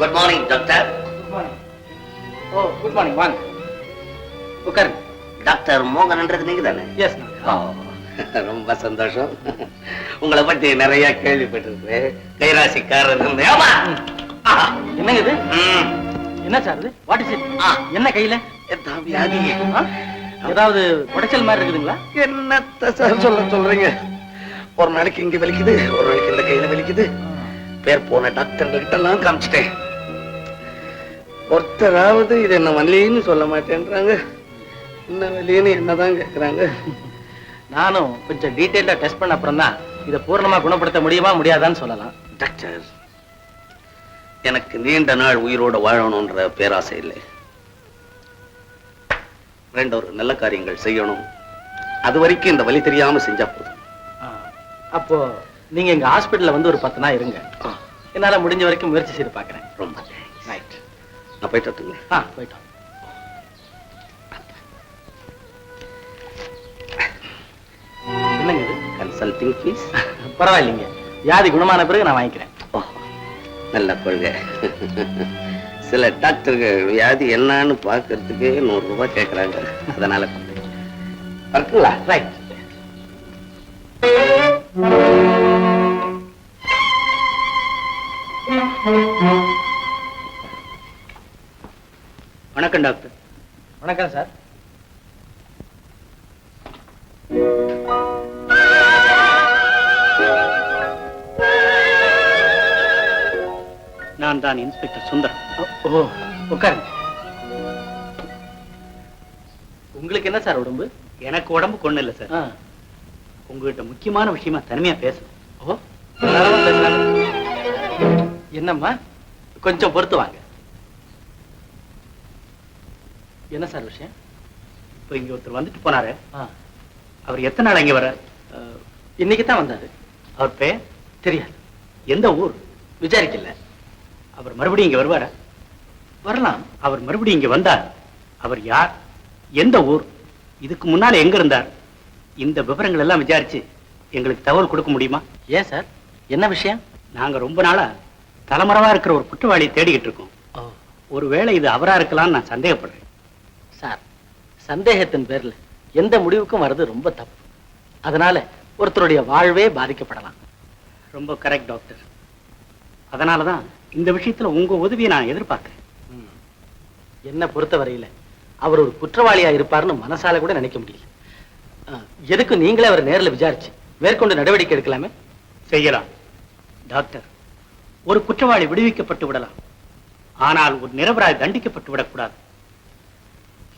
Good morning doctor good morning oh good morning வாங்க உட்காருங்க doctor மோகன்ன்றது நீங்க தானே? எஸ் ரொம்ப சந்தோஷம். உங்களை பத்தி நிறைய கேள்விப்பட்டிருக்கேன் கைராசிக்காரர்! என்னங்க இது. என்ன சார் இது? What is it. என்ன கையில? ஏதாவது உடைச்சல் மாதிரி இருக்குதுங்களா? என்னத்த சார் சொல்ல சொல்றீங்க? ஒரு நாளைக்கு இங்க வலிக்குது ஒரு நாளைக்கு இந்த கையில வலிக்குது. பேர் போன டாக்டர் கிட்ட எல்லாம் காமிச்சிட்டேன். ஒருத்தராவது இது என்ன வலின்னு சொல்ல மாட்டேன்றாங்க. என்ன வலின்னு என்னதான் கேக்குறாங்க. நானும் கொஞ்சம் டீட்டெயிலா டெஸ்ட் பண்ண அப்புறம் தான் இதை பூர்ணமா குணப்படுத்த முடியுமா முடியாதான்னு சொல்லலாம். டாக்டர் எனக்கு நீண்ட நாள் உயிரோட வாழணும்ன்ற பேராசை இல்லை. ரெண்டு ஒரு நல்ல காரியங்கள் செய்யணும். அது வரைக்கும் இந்த வலி தெரியாம செஞ்சா போதும். அப்போ நீங்க எங்க ஹாஸ்பிடல்ல வந்து ஒரு பத்து நாள் இருங்க. என்னால முடிஞ்ச வரைக்கும் முயற்சி செய்து பார்க்கறேன். ரொம்ப நான் போயிட்டு வரட்டுங்களா? ஆ போயிட்டோம் என்னங்க இது? கன்சல்டிங் ஃபீஸ் பரவாயில்லைங்க. வியாதி குணமான பிறகு நான் வாங்கிக்கிறேன். நல்ல கொள்கை. சில டாக்டர்கள் வியாதி என்னன்னு பார்க்கறதுக்கே நூறு ரூபாய் கேட்கறாங்க அதனால இருக்குங்களா ரைட் வணக்கம் டாக்டர். வணக்கம் சார். நான் தான் இன்ஸ்பெக்டர் சுந்தரம். ஓ உட்காருங்க. உங்களுக்கு என்ன சார் உடம்பு? எனக்கு உடம்புக்கு ஒண்ணு இல்ல சார். உங்ககிட்ட முக்கியமான விஷயமா தனிமையா பேசணும். ஓ. என்னம்மா? கொஞ்சம் பொறுத்து வாங்க. என்ன சார் விஷயம்? இப்போ இங்க ஒருத்தர் வந்துட்டு போனாரு. அவர் எத்தனை நாள் இங்க வர இன்னைக்கு தான் வந்தாரு. அவர் பேர்? தெரியாது. எந்த ஊர்? விசாரிக்கல. அவர் மறுபடியும் இங்க வருவாரா? வரலாம். அவர் மறுபடியும் இங்க வந்தார். அவர் யார்? எந்த ஊர்? இதுக்கு முன்னால எங்க இருந்தார்? இந்த விவரங்கள் எல்லாம் விசாரிச்சு எங்களுக்கு தகவல் கொடுக்க முடியுமா? ஏன் சார்? என்ன விஷயம்? நாங்க ரொம்ப நாளா தலைமறைவா இருக்கிற ஒரு குற்றவாளியை தேடிக்கிட்டு இருக்கோம். ஒருவேளை இது அவரா இருக்கலாம்னு நான் சந்தேகப்படுறேன். சந்தேகத்தின் பேர்ல எந்த முடிவுக்கும் வர்றது ரொம்ப தப்பு. அதனால ஒருத்தருடைய வாழ்வே பாதிக்கப்படலாம். ரொம்ப கரெக்ட் டாக்டர் அதனால தான் இந்த விஷயத்துல உங்க உதவியை நான் எதிர்பார்க்கிறேன். என்ன பொறுத்தவரையில அவர் ஒரு குற்றவாளியா இருப்பார்னு மனசால கூட நினைக்க முடியல. எதுக்கு நீங்களே அவரை நேர்ல விசாரிச்சு மேற்கொண்டு நடவடிக்கை எடுக்கலாமே? செய்யலாம். டாக்டர் ஒரு குற்றவாளி விடுவிக்கப்பட்டு விடலாம். ஆனால் ஒரு நிரபராய் தண்டிக்கப்பட்டு விடக்கூடாது.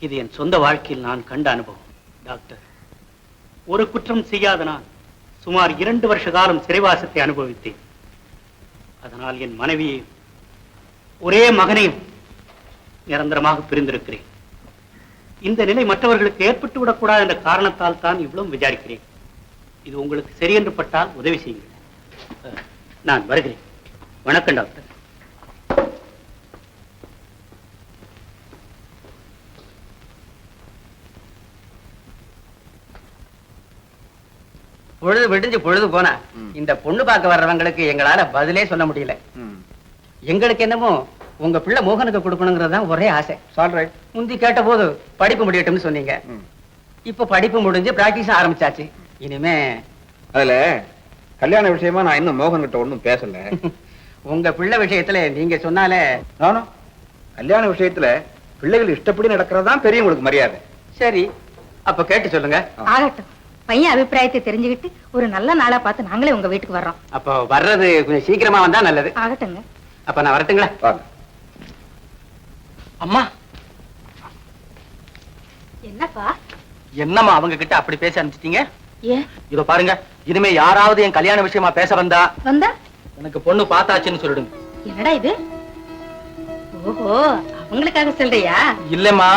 இது என் சொந்த வாழ்க்கையில் நான் கண்ட அனுபவம் டாக்டர். ஒரு குற்றம் செய்யாத நான் சுமார் இரண்டு வருஷ காலம் சிறைவாசத்தை அனுபவித்தேன். அதனால் என் மனைவியையும் ஒரே மகனையும் நிரந்தரமாக பிரிந்திருக்கிறேன். இந்த நிலை மற்றவர்களுக்கு ஏற்பட்டு விடக்கூடாது என்ற காரணத்தால் தான் இவ்வளவு விசாரிக்கிறேன். இது உங்களுக்கு சரி என்று பட்டால் உதவி செய்யுங்கள். நான் வருகிறேன். வணக்கம் டாக்டர். பொழுது விடிஞ்சு பொழுது போனா இந்த பொண்ணு பார்க்க வர்றவங்களுக்கு எங்களால பதிலே சொல்ல முடியல. எங்களுக்கு என்னமோ உங்க பிள்ளை மோகனுக்கு கொடுக்கணுங்கிறது தான் ஒரே ஆசை. சொல்றேன் முந்தி கேட்ட போது படிப்பு முடியட்டும்னு சொன்னீங்க. இப்ப படிப்பு முடிஞ்சு பிராக்டிஸ் ஆரம்பிச்சாச்சு. இனிமே அதுல கல்யாண விஷயமா நான் இன்னும் மோகன் கிட்ட ஒண்ணும் பேசல. உங்க பிள்ளை விஷயத்துல நீங்க சொன்னாலே நானும் கல்யாண விஷயத்துல பிள்ளைகள் இஷ்டப்படி நடக்கிறதா பெரியவங்களுக்கு மரியாதை. சரி. அப்ப கேட்டு சொல்லுங்க. ஆகட்டும். பையன் அபிப்பிராயத்தை தெரிஞ்சுக்கிட்டு ஒரு நல்ல நாளா பார்த்து நாங்களே உங்க வீட்டுக்கு வர்றோம். அப்போ வர்றது கொஞ்சம் சீக்கிரமா வந்தா நல்லது. ஆகட்டுங்க. அப்ப நான் வரட்டுங்களா? வாங்க. அம்மா. என்னப்பா? என்னம்மா அவங்க கிட்ட அப்படி பேச அனுப்பிச்சிட்டீங்க? ஏன் இதோ பாருங்க இனிமே யாராவது என் கல்யாண விஷயமா பேச வந்தா வந்தா? எனக்கு பொண்ணு பார்த்தாச்சுன்னு சொல்லிடுங்க. என்னடா இது? ஓஹோ அவங்களுக்காக சொல்றியா? இல்லம்மா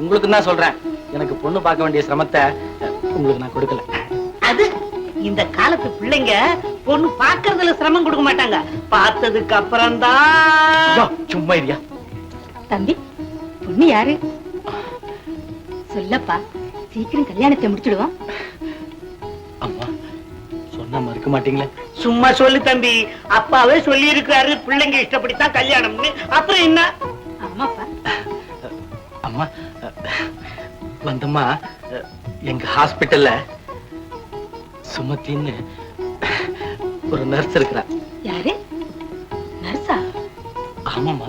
உங்களுக்கு தான் சொல்றேன். எனக்கு பொண்ணு பார்க்க வேண்டிய சிரமத்தை உங்களுக்கு நான் கொடுக்கல. அது இந்த காலத்து பிள்ளைங்க பொண்ணு பாக்குறதுல சிரமம் கொடுக்க மாட்டாங்க. பார்த்ததுக்கு அப்புறம் தான் சும்மா இருயா தம்பி பொண்ணு யாரு? சொல்லப்பா சீக்கிரம் கல்யாணத்தை முடிச்சிடுவோம். அம்மா சொன்னா மறுக்க மாட்டீங்களே? சும்மா சொல்லு தம்பி அப்பாவே சொல்லி இருக்காரு பிள்ளைங்க இஷ்டப்படித்தான் கல்யாணம்னு. அப்புறம் என்ன? ஆமாப்பா. அம்மா வந்தம்மா எங்க ஹாஸ்பிட்டல்ல சுமத்தின்னு ஒரு நர்ஸ் இருக்கிறா யாரு? நர்ஸா? ஆமாம்மா.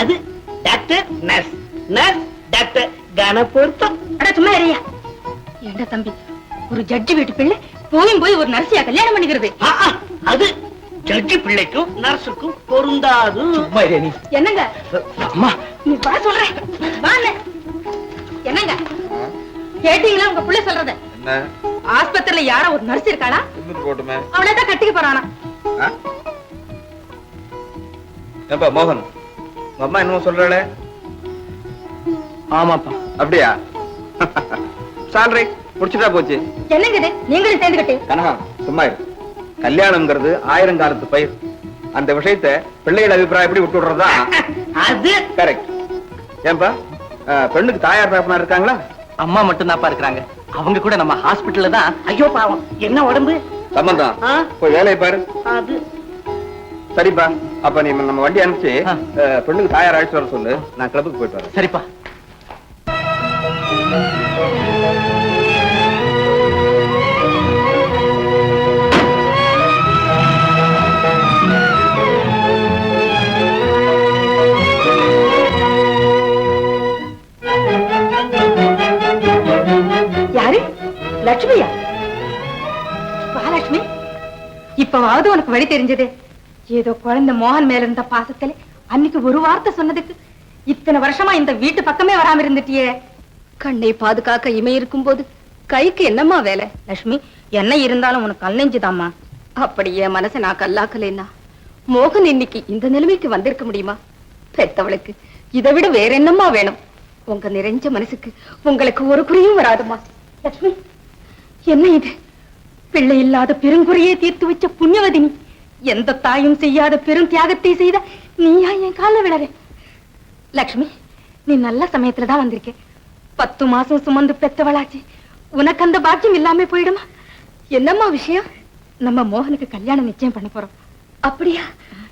அது டாக்டர் நர்ஸ். நர்ஸ் டாக்டர் கன பொருத்தம் அட சும்மா இறையா ஏண்டா தம்பி ஒரு ஜட்ஜி வீட்டு பிள்ளை போயும் போய் ஒரு நர்சியா கல்யாணம் பண்ணிக்கிறது? அது ஜட்ஜி பிள்ளைக்கும் நர்ஸுக்கும் பொருந்தாது. சும்மா இரு நீ. என்னங்க? அம்மா. நீ வா சொல்றேன். வாங்க. என்னங்க? கேட்டீங்களா? உங்க புள்ள சொல்றத. என்ன? ஆஸ்பத்திரியில யாரோ ஒரு நர்ஸ் இருக்காளா? இருந்துட்டு போட்டுமே. அவளதான் கட்டிக்க போறானா? ஏப்பா மோகன் உங்க அம்மா என்னமோ சொல்றாளே? ஆமாப்பா. அப்படியா? சால்ரி முடிச்சுட்டா போச்சு. என்னங்க இது? நீங்களும் சேர்ந்துகிட்டு கனகா சும்மா இரு. கல்யாணம்ங்கிறது ஆயிரம் காலத்து பயிர். அந்த விஷயத்தை பிள்ளைகள் அபிப்பிராயம் எப்படி விட்டு விடுறதா? அது. கரெக்ட் ஏன்பா பெண்ணுக்கு தாயார் தகப்பனா இருக்காங்களா? அம்மா மட்டும் தான்ப்பா இருக்கிறாங்க. அவங்க கூட நம்ம ஹாஸ்பிட்டல்ல தான் ஐயோ பாவம் என்ன உடம்பு? சம்பந்தம்? போய் வேலையை பாரு. அது. சரிப்பா அப்ப நீ நம்ம வண்டி அனுப்பிச்சு பெண்ணுக்கு தாயார் அழைச்சு வர சொல்லு. நான் கிளப்புக்கு போயிட்டு வரேன். சரிப்பா. லட்சுமியா? மகாலட்சுமி இப்பவாவது உனக்கு வழி தெரிஞ்சது. ஏதோ குழந்தை மோகன் மேல இருந்த பாசத்துல அன்னைக்கு ஒரு வார்த்தை சொன்னதுக்கு இத்தனை வருஷமா இந்த வீட்டு பக்கமே வராம இருந்துட்டியே. கண்ணை பாதுகாக்க இமை இருக்கும்போது கைக்கு என்னம்மா வேலை? லட்சுமி என்ன இருந்தாலும் உனக்கு கல்லெஞ்சுதாம்மா. அப்படியே மனசை நான் கல்லாக்கலைன்னா மோகன் இன்னைக்கு இந்த நிலைமைக்கு வந்திருக்க முடியுமா? பெத்தவளுக்கு இதை விட வேற என்னம்மா வேணும்? உங்க நிறைஞ்ச மனசுக்கு உங்களுக்கு ஒரு குறையும் வராதுமா லட்சுமி என்ன இது? பிள்ளை இல்லாத பெருங்குறையே தீர்த்து வச்ச புண்ணியவதினி. எந்த தாயும் செய்யாத பெரும் தியாகத்தை செய்த நீயா என் கால விழற. லக்ஷ்மி நீ நல்ல சமயத்துல தான் வந்திருக்க. பத்து மாசம் சுமந்து பெத்தவளாச்சு. உனக்கு அந்த பாக்கியம் இல்லாம போயிடுமா? என்னம்மா விஷயம்? நம்ம மோகனுக்கு கல்யாணம் நிச்சயம் பண்ண போறோம். அப்படியா?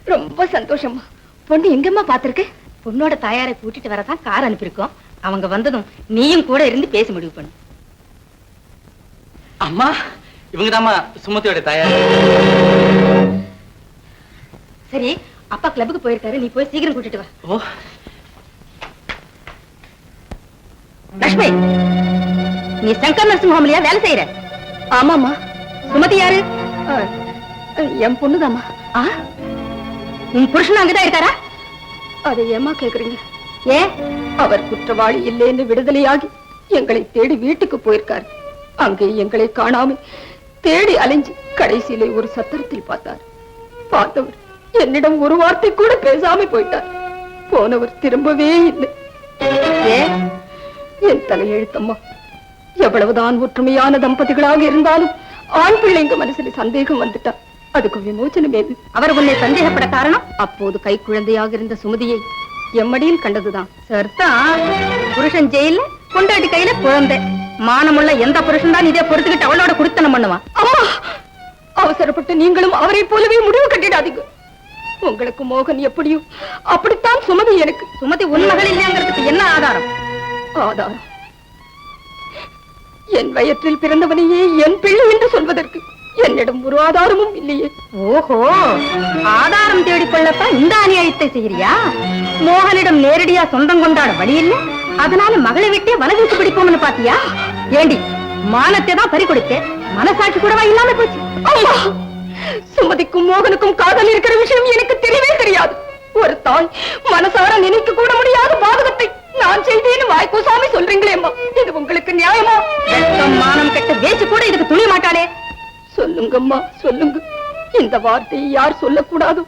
ரொம்ப சந்தோஷம்மா. பொண்ணு எங்கம்மா பாத்திருக்கு பொண்ணோட தாயாரை கூட்டிட்டு வரதான் கார் அனுப்பியிருக்கோம். அவங்க வந்ததும் நீயும் கூட இருந்து பேச முடிவு பண்ணு. அம்மா இவங்க தாம்மா சுமதியோட தாயார். சரி அப்பா கிளப்புக்கு போயிருக்காரு நீ போய் சீக்கிரம் கூட்டிட்டு வா. ஓ. லட்சுமி நீ சங்கர் நர்சிங் ஹோம்லயா வேலை செய்யற ஆமாம்மா. சுமதி யாரு? என் பொண்ணுதாம்மா. ஆ? உன் புருஷன் அங்கதான் இருக்காரா? அதை ஏம்மா கேக்குறீங்க? ஏன்? அவர் குற்றவாளி இல்லைன்னு விடுதலையாகி எங்களை தேடி வீட்டுக்கு போயிருக்கார். அங்கே எங்களை காணாமல் தேடி அலைஞ்சு கடைசியிலே ஒரு சத்திரத்தில் பார்த்தார். பார்த்தவர் என்னிடம் ஒரு வார்த்தை கூட பேசாம போயிட்டார். போனவர் திரும்பவே இல்லை. என் தலையெழுத்தம்மா எவ்வளவுதான் ஒற்றுமையான தம்பதிகளாக இருந்தாலும் ஆண் பிள்ளைங்க மனசுல சந்தேகம் வந்துட்டா அதுக்கு விமோச்சனம் ஏது? அவர் உன்னை சந்தேகப்பட காரணம்? அப்போது கை குழந்தையாக இருந்த சுமதியை எம்மடியில் கண்டதுதான். சரிதான் புருஷன் ஜெயில கொண்டாடி கையில குழந்தை மானமுள்ள எந்த புருஷன் தான் இதே பொறுத்துக்கிட்டு அவளோட குடுத்தனம் பண்ணுவான்? அம்மா அவசரப்பட்டு நீங்களும் அவரை போலவே முடிவு கட்டிடாதீங்க. உங்களுக்கு மோகன் எப்படியோ அப்படித்தான் சுமதி எனக்கு. சுமதி உன் மகள் இல்லைங்கிறதுக்கு என்ன ஆதாரம்? ஆதாரம். என் வயற்றில் பிறந்தவனையே என் பிள்ளை என்று சொல்வதற்கு என்னிடம் ஒரு ஆதாரமும் இல்லையே. ஓஹோ ஆதாரம் தேடிக்கொள்ளத்தான் இந்த அநியாயத்தை செய்யறியா மோகனிடம் நேரடியா சொந்தம் கொண்டாட வழி இல்ல? அதனால மகளை விட்டே வலதுக்கு பிடிப்போம்னு பாத்தியா? ஏண்டி மானத்தை தான் பறி கொடுத்த மனசாட்சி கூடவா இல்லாம போச்சு? அம்மா சுமதிக்கும் மோகனுக்கும் காதல் இருக்கிற விஷயம் எனக்கு தெரியவே தெரியாது. ஒரு தாய் மனசார நினைக்க கூட முடியாத பாதகத்தை நான் செய்தேன்னு வாய்க்கூசாமி சொல்றீங்களேம்மா இது உங்களுக்கு நியாயமா? மானம் கெட்ட வேச்சு கூட இதுக்கு துணிய மாட்டாளே சொல்லுங்கம்மா சொல்லுங்க. இந்த வார்த்தையை யார் சொல்லக்கூடாதோ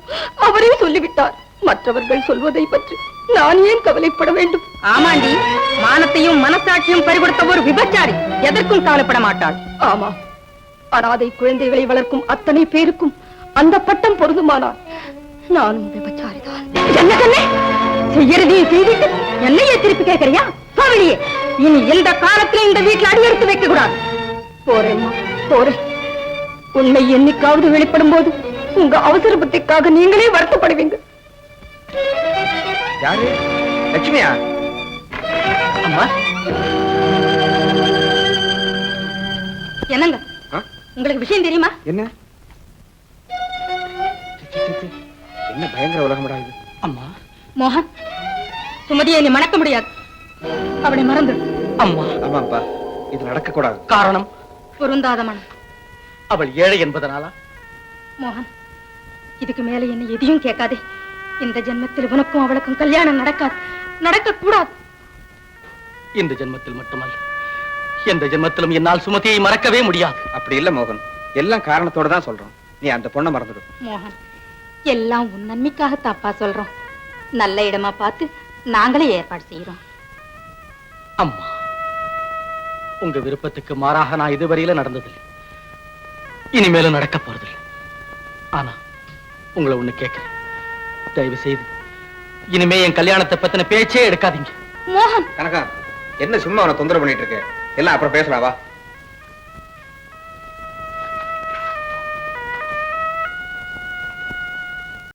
அவரே சொல்லிவிட்டார். மற்றவர்கள் சொல்வதை பற்றி நான் ஏன் கவலைப்பட வேண்டும்? ஆமாண்டி மானத்தையும் மனசாட்சியும் பறிகொடுத்த ஒரு விபச்சாரி எதற்கும் கவலைப்பட மாட்டாள் ஆமா அனாதை குழந்தைகளை வளர்க்கும் அத்தனை பேருக்கும் அந்த பட்டம் பொருந்துமானால் நானும் விபச்சாரிதான் என்ன சொன்னே? செய்துட்டு என்னையே திருப்பி கேட்கறியா? பவழியே இனி எந்த காலத்துல இந்த வீட்டுல அடி எடுத்து வைக்க கூடாது. போறேம்மா போறேன். உண்மை என்னைக்காவது வெளிப்படும் போது உங்க அவசர புத்திக்காக நீங்களே வருத்தப்படுவீங்க. யாரு? லட்சுமியா? அம்மா? என்னங்க? உங்களுக்கு விஷயம் தெரியுமா? என்ன. என்ன பயங்கர உலகமடா இது? அம்மா. மோகன் சுமதியை நீ மணக்க முடியாது. அவளை மறந்து. அம்மா. ஆமாப்பா. இது நடக்க கூடாது காரணம்? பொருந்தாத மனம். அவள் ஏழை என்பதனாலா? மோகன் இதுக்கு மேல என்ன எதையும் கேட்காதே. இந்த ஜென்மத்தில் உனக்கும் அவளுக்கும் கல்யாணம் நடக்காது. நடக்க கூடாது இந்த ஜென்மத்தில் மட்டுமல்ல எந்த ஜென்மத்திலும் என்னால் சுமதியை மறக்கவே முடியாது. அப்படி இல்ல மோகன். எல்லாம் காரணத்தோட தான் சொல்றோம். நீ அந்த பொண்ணை மறந்துடு. மோகன் எல்லாம் உன் நன்மைக்காக தாப்பா சொல்றோம். நல்ல இடமா பார்த்து நாங்களே ஏற்பாடு செய்யறோம் அம்மா உங்க விருப்பத்துக்கு மாறாக நான் இதுவரையில நடந்ததில்லை. இனிமேலும் நடக்க போறதில்லை. ஆனா உங்களை ஒண்ணு கேட்கிறேன் தயவு செய்து இனிமே என் கல்யாணத்தை பத்தின பேச்சே எடுக்காதீங்க. மோகன். கனகா என்ன சும்மா அவனை தொந்தரவு பண்ணிட்டு இருக்க? எல்லாம் அப்புறம் பேசலாம் வா